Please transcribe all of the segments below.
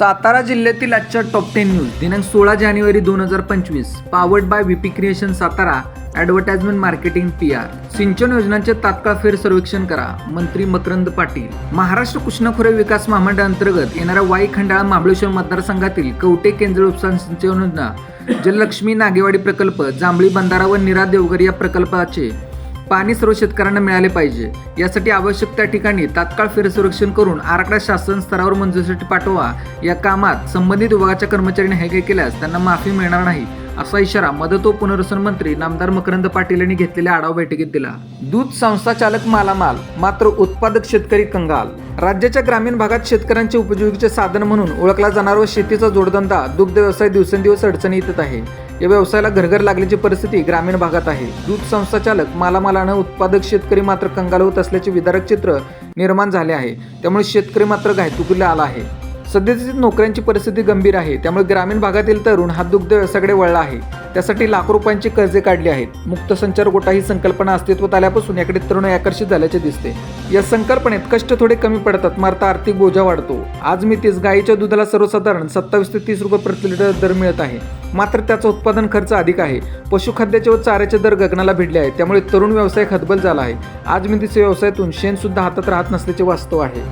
सातारा जिल्ह्यातील आजच्या top ten news दिनांक सोळा जानेवारी दोन हजार पंचवीस. Powered by VP creation Satara advertisement marketing P R सिंचन योजनांचे तात्काळ फेर सर्वेक्षण करा. मंत्री मकरंद पाटील. महाराष्ट्र कृष्णखोरे विकास महामंडळाअंतर्गत येणाऱ्या वाई खंडाळा महाबळेश्वर मतदारसंघातील कवटे केंद्र उपसा सिंचन योजना जललक्ष्मी नागेवाडी प्रकल्प जांभळी बंधारा व निरा देवघर या प्रकल्पाचे पाणी सर्व शेतकऱ्यांना मिळाले पाहिजे. यासाठी आवश्यक त्या ठिकाणी तात्काळ फेरसुरक्षण करून आराखडा शासन स्तरावर मंजुरीसाठी पाठवा. या कामात संबंधित विभागाच्या कर्मचाऱ्यांनी हे केल्यास त्यांना माफी मिळणार नाही असा इशारा मदत व पुनर्वसन मंत्री नामदार मकरंद पाटील यांनी घेतलेल्या आढावा बैठकीत दिला. दूध संस्था चालक मालामाल मात्र उत्पादक शेतकरी कंगाल. राज्याच्या ग्रामीण भागात शेतकऱ्यांचे उपजीविकेचे साधन म्हणून ओळखला जाणारा व शेतीचा जोडधंदा दुग्ध व्यवसाय दिवसेंदिवस अडचणीत येत आहे. या व्यवसायाला घरघर लागल्याची परिस्थिती ग्रामीण भागात आहे. दूध संस्था चालक मालामालानं उत्पादक शेतकरी मात्र कंगाल होत असल्याचे विदारक चित्र निर्माण झाले आहे. त्यामुळे शेतकरी मात्र घायतुकीला आला आहे. सध्याची नोकऱ्यांची परिस्थिती गंभीर आहे. त्यामुळे ग्रामीण भागातील तरुण हा दुग्ध व्यवसायाकडे वळला आहे. त्यासाठी लाखो रुपयांची कर्जे काढली आहेत. मुक्त संचार गोटा ही संकल्पना अस्तित्वात आल्यापासून याकडे तरुण आकर्षित झाल्याचे दिसते. या संकल्पनेत कष्ट थोडे कमी पडतात मात्र आर्थिक बोजा वाढतो. आज मी तीस गायीच्या दुधाला सर्वसाधारण सत्तावीस ते तीस रुपये प्रति लिटर दर मिळत आहे. मात्र त्याचा उत्पादन खर्च अधिक आहे. पशुखाद्याचे व चाऱ्याचे दर गगनाला भिडले आहेत. त्यामुळे तरुण व्यवसाय खतबल झाला आहे. आज मी व्यवसायातून शेणसुद्धा हातात राहत नसल्याचे वास्तव आहे.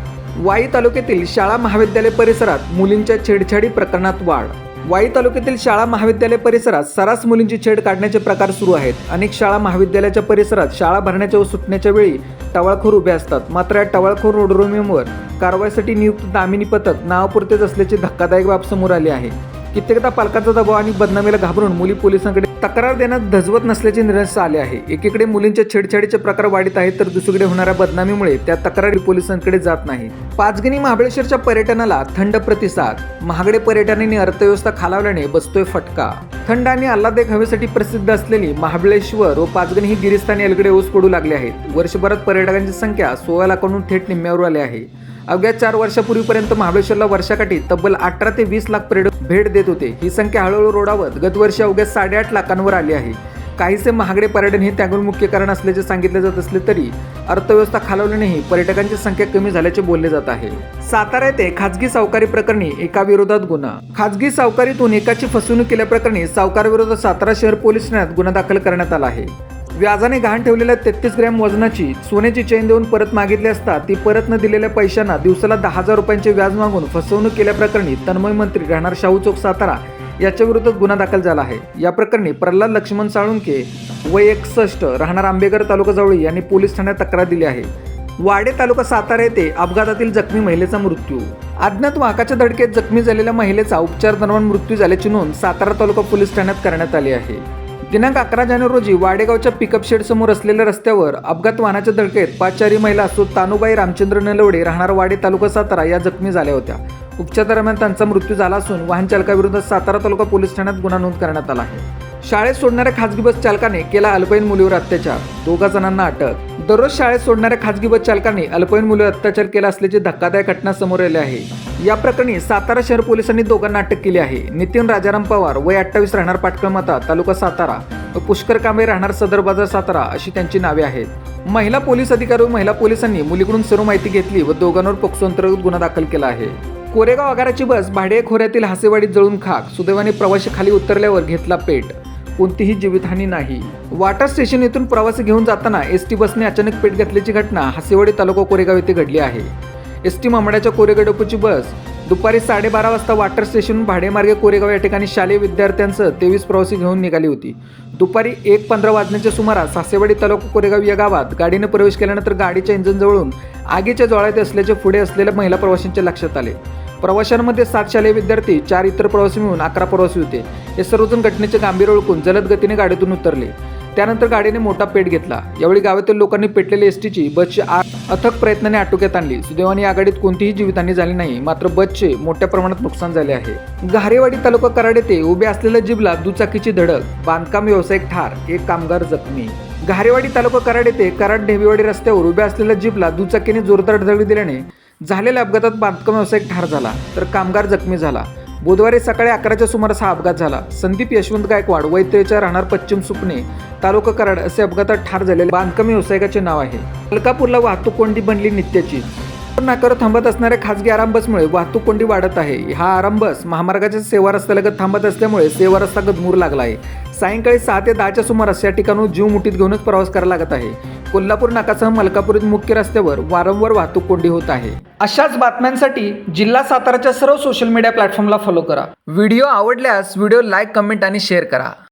वाई तालुक्यातील शाळा महाविद्यालय परिसरात मुलींच्या छेडछाडी प्रकरणात वाढ. वाई तालुक्यातील शाळा महाविद्यालय परिसरात सरास मुलींची छेड काढण्याचे प्रकार सुरू आहेत. अनेक शाळा महाविद्यालयाच्या परिसरात शाळा भरण्याच्या व सुटण्याच्या वेळी टवाळखोर उभे असतात. मात्र या टवाळखोर रोडरोमीवर कारवाईसाठी नियुक्त दामिनी पथक नावापुरतेच असल्याची धक्कादायक बाब समोर आली आहे. कित्येकदा पालकांचा दबाव आणि बदनामीला घाबरून मुली पोलिसांकडे तक्रार देण्यात धजवत नसल्याचे निरस आले आहे. एकीकडे मुलींच्या छेडछाडीचे प्रकार वाढत आहेत तर दुसरीकडे होणाऱ्या बदनामीमुळे त्या तक्रारी पोलिसांकडे जात नाही. पाचगणी महाबळेश्वरच्या पर्यटनाला थंड प्रतिसाद. महागडे पर्यटनांनी अर्थव्यवस्था खालावल्याने बसतोय फटका. थंड आणि आल्हाददायक हवेसाठी प्रसिद्ध असलेली महाबळेश्वर व पाचगणी ही गिरिस्थानी अलगडे ओस पडू लागले आहेत. वर्षभरात पर्यटकांची संख्या सोळा लाखांहून थेट निम्म्यावर आली आहे. अवघ्या चार वर्षापूर्वीपर्यंत महाबळेश्वरला वर्षाकाठी तब्बल अठरा ते वीस लाख पर्यटक भेट देत होते. ही संख्या हळूहळू रोडावत गतवर्षी अवघ्या साडेआठ लाखांवर आली आहे. काहीसे महागडे पर्यटन हे त्यागून मुख्य कारण असल्याचे सांगितले जात असले तरी अर्थव्यवस्था खालवल्यानेही पर्यटकांची संख्या कमी झाल्याचे बोलले जात आहे. सातारा येथे खाजगी सावकारी प्रकरणी एका विरोधात गुन्हा. खाजगी सावकारीतून एकाची फसवणूक केल्याप्रकरणी सावकारविरोधात सातारा शहर पोलीस ठाण्यात गुन्हा दाखल करण्यात आला आहे. व्याजाने गहाण ठेवलेल्या तेहतीस ग्रॅम वजनाची सोन्याची चेन देऊन परत मागितली असता ती परत न दिलेल्या पैशांना दिवसाला दहा हजार रुपयांचे व्याज मागून फसवणूक केल्याप्रकरणी तन्मय मंत्री राहणार शाहू चौक सातारा याच्या गुन्हा दाखल झाला आहे. या प्रकरणी प्रल्हाद लक्ष्मण साळुंके वय एकसष्ट राहणार आंबेकर तालुका जवळी यांनी पोलीस ठाण्यात तक्रार दिली आहे. वाडे तालुका सातारा येथे अपघातातील जखमी महिलेचा मृत्यू. अज्ञात वाहकाच्या धडकेत जखमी झालेल्या महिलेचा उपचार दरम्यान मृत्यू झाल्याची नोंद सातारा तालुका पोलीस ठाण्यात करण्यात आली आहे. दिनांक अकरा जानेवारी रोजी वाडेगावच्या पिकअप शेडसमोर असलेल्या रस्त्यावर अपघात वाहनाच्या धडकेत पाचारी महिला असो तानुबाई रामचंद्र नलवडे राहणार वाडे तालुका सातारा या जखमी झाल्या होत्या. उपचार दरम्यान त्यांचा मृत्यू झाला असून वाहन चालकाविरुद्ध सातारा तालुका पोलीस ठाण्यात गुन्हा नोंद करण्यात आला आहे. शाळेत सोडणाऱ्या खाजगी बस चालकाने केला अल्पवयीन मुलीवर अत्याचार. दोघा जणांना अटक. दररोज शाळेत सोडणाऱ्या खाजगी बस चालकाने अल्पवयीन मुलीवर अत्याचार केला असल्याची धक्कादायक घटना समोर आली आहे. या प्रकरणी सातारा शहर पोलिसांनी दोघांना अटक केली आहे. नितीन राजाराम पवार वय अठ्ठावीस राहणार पाटकळमाता तालुका सातारा. व पुष्कर कांबळे राहणार सदर बाजार सातारा अशी त्यांची नावे आहेत. महिला पोलीस अधिकारी व महिला पोलिसांनी मुलीकडून सर्व माहिती घेतली व दोघांवर पोक्सो अंतर्गत गुन्हा दाखल केला आहे. कोरेगाव आगाराची बस भाडे खोऱ्यातील हासेवाडीत जळून खाक. सुदैवाने प्रवाशी खाली उतरल्यावर घेतला पेट. कोणतीही जीवितहानी नाही. वाटर स्टेशन येथून प्रवासी घेऊन जाताना एस टी बसने अचानक पेट घातल्याची घटना हासेवाडी तालुका कोरेगाव येथे घडली आहे. एस टी मामड्याच्या कोरेगडपूची बस दुपारी साडेबारा वाजता वाटर स्टेशन भाडेमार्गे कोरेगाव या ठिकाणी शालेय विद्यार्थ्यांसह तेवीस प्रवासी घेऊन निघाली होती. दुपारी एक पंधरा वाजण्याच्या सुमारास सासेवाडी तालुका कोरेगाव या गावात गाडीने प्रवेश केल्यानंतर गाडीच्या इंजिनजवळून आगीच्या ज्वाळ्यात असल्याचे पुढे असलेल्या महिला प्रवाशांच्या लक्षात आले. प्रवाशांमध्ये सात शालेय विद्यार्थी चार इतर प्रवासी मिळून अकरा प्रवासी होते. हे सर्वजण घटनेचे गांभीर ओळखून जलद गतीने गाडीतून उतरले. त्यानंतर गाडीने मोठा पेट घेतला. यावेळी गावातील लोकांनी पेटलेली एस टीची बसची आग अथक प्रयत्नाने आटोक्यात आणली. सुदैवाने या गाडीत कोणतीही जीवितहानी झाली नाही. मात्र बसचे मोठ्या प्रमाणात नुकसान झाले आहे. घारेवाडी तालुका कराड येथे उभे असलेल्या जीबला दुचाकीची धडक बांधकाम व्यावसायिक ठार एक कामगार जखमी. घारेवाडी तालुका कराड येथे कराड ढेबीवाडी रस्त्यावर उभ्या असलेल्या जीपला दुचाकीने जोरदार धडक दिल्याने झालेल्या अपघातात बांधकाम व्यावसायिक ठार झाला तर कामगार जखमी झाला. बुधवारी सकाळी अकराच्या सुमारास हा अपघात झाला. संदीप यशवंत गायकवाड वैत्रेच्या राहणार पश्चिम सुपणे तालुका कराड असे अपघातात ठार झालेले बांधकाम व्यावसायिकाचे नाव आहे. अलकापूरला वाहतूक कोंडी बनली नित्याची. नाकावर थांबत असणाऱ्या खासगी आरामबसमुळे वाहतूक कोंडी वाढत आहे. हा आरामबस महामार्गाच्या सेवा रस्त्यालगत थांबत असल्यामुळे सेवा रस्ता गदमूर लागला आहे. सायंकाळी सहा ते दहाच्या सुमारास या ठिकाणून जीव मुठीत घेऊनच प्रवास करावा लागत आहे. कोल्हापूर नाकासह मलकापुरीत मुख्य रस्त्यावर वारंवार वाहतूक कोंडी होत आहे. अशाच बातम्यांसाठी जिल्हा साताराच्या सर्व सोशल मीडिया प्लॅटफॉर्मला फॉलो करा. व्हिडिओ आवडल्यास व्हिडिओ लाईक कमेंट आणि शेअर करा.